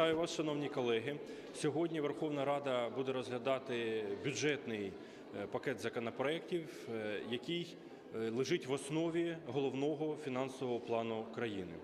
Вітаю вас, шановні колеги. Сьогодні Верховна Рада буде розглядати бюджетний е, пакет законопроєктів, е, який е, лежить в основі головного фінансового плану країни.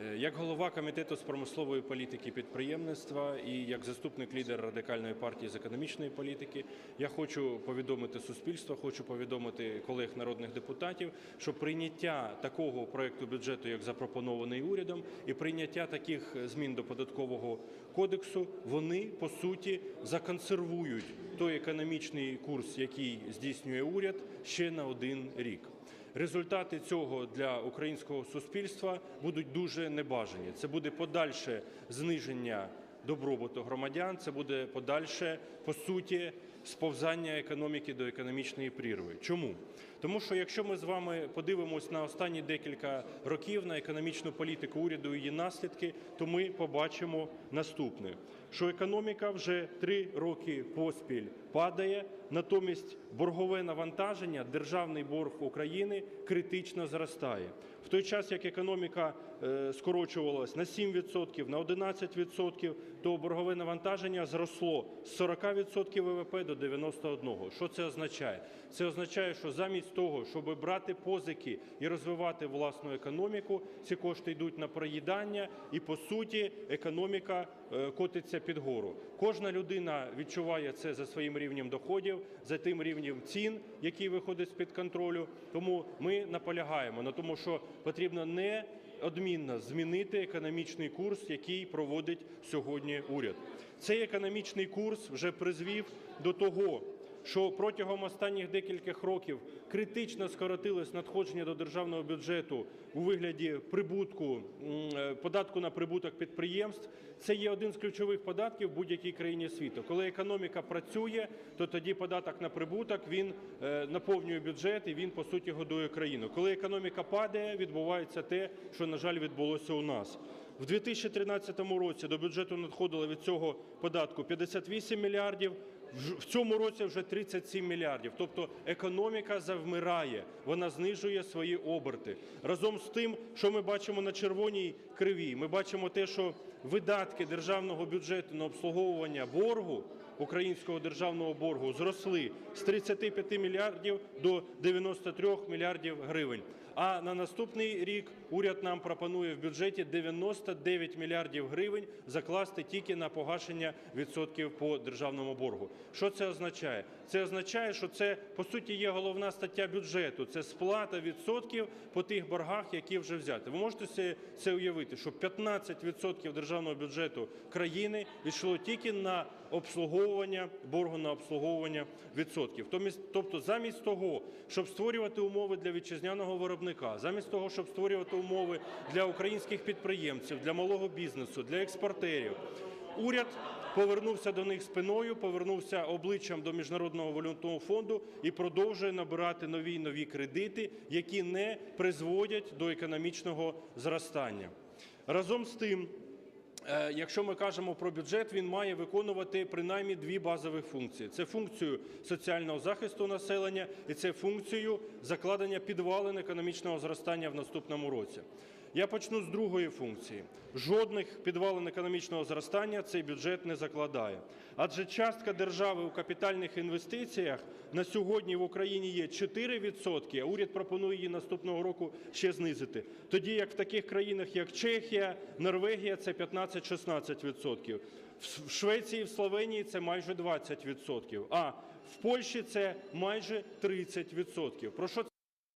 Е, Як голова комітету з промислової політики підприємництва і як заступник лідера радикальної партії з економічної політики, я хочу повідомити суспільство, хочу повідомити колег народних депутатів, що прийняття такого проекту бюджету, як запропонований урядом, і прийняття таких змін до податкового кодексу, вони по суті законсервують той економічний курс, який здійснює уряд, ще на один рік. Результати цього для українського суспільства будуть дуже небажані. Це буде подальше зниження добробуту громадян, це буде подальше, по суті, сповзання економіки до економічної прірви. Чому? Тому що якщо ми з вами подивимось на останні декілька років на економічну політику уряду і її наслідки, то ми побачимо наступне: що економіка вже три роки поспіль падає, натомість боргове навантаження, державний борг України критично зростає. В той час, як економіка е, скорочувалась на 7%, на 11%, то боргове навантаження зросло з 40% ВВП до 91%. Що це означає? Це означає, що замість того, щоб брати позики і розвивати власну економіку, ці кошти йдуть на проїдання, і по суті економіка е, котиться під гору. Кожна людина відчуває це за своїм рівнем доходів, за тим рівнем цін, який виходить з-під контролю. Тому ми наполягаємо на тому, що потрібно не Одмінно змінити економічний курс, який проводить сьогодні уряд. Цей економічний курс вже призвів до того, що протягом останніх декількох років критично скоротилось надходження до державного бюджету у вигляді прибутку е, податку на прибуток підприємств. Це є один з ключових податків в будь-якій країні світу. Коли економіка працює, то тоді податок на прибуток він е, наповнює бюджет і він по суті годує країну. Коли економіка падає, відбувається те, що на жаль відбулося у нас. В 2013 році до бюджету надходило від цього податку 58 мільярдів. В- цьому році вже 37 мільярдів. Тобто економіка завмирає, вона знижує свої оберти. Разом з тим, що ми бачимо на червоній кривій, ми бачимо те, що видатки державного бюджету на обслуговування боргу українського державного боргу зросли з 35 мільярдів до 93 мільярдів гривень. А на наступний рік уряд нам пропонує в бюджеті 99 мільярдів гривень закласти тільки на погашення відсотків по державному боргу. Що це означає? Це означає, що це по суті є головна стаття бюджету. Це сплата відсотків по тих боргах, які вже взяти. Ви можете це, уявити, що 15% державного бюджету країни йшло тільки на обслуговування боргу на обслуговування відсотків. Тобто, замість того, щоб створювати умови для вітчизняного виробника, замість того, щоб створювати умови для українських підприємців, для малого бізнесу, для експортерів, уряд повернувся до них спиною, повернувся обличчям до міжнародного валютного фонду і продовжує набирати нові й нові кредити, які не призводять до економічного зростання. Разом з тим. Е, Якщо ми кажемо про бюджет, він має виконувати принаймні дві базові функції: це функцію соціального захисту населення і це функцію закладення підвалин економічного зростання в наступному році. Я почну з другої функції. Жодних підвалин економічного зростання цей бюджет не закладає. Адже частка держави у капітальних інвестиціях на сьогодні в Україні є 4%, а уряд пропонує її наступного року ще знизити. Тоді як в таких країнах, як Чехія, Норвегія, це 15-16%. В Швеції, і в Словенії це майже 20%, а в Польщі це майже 30%. Про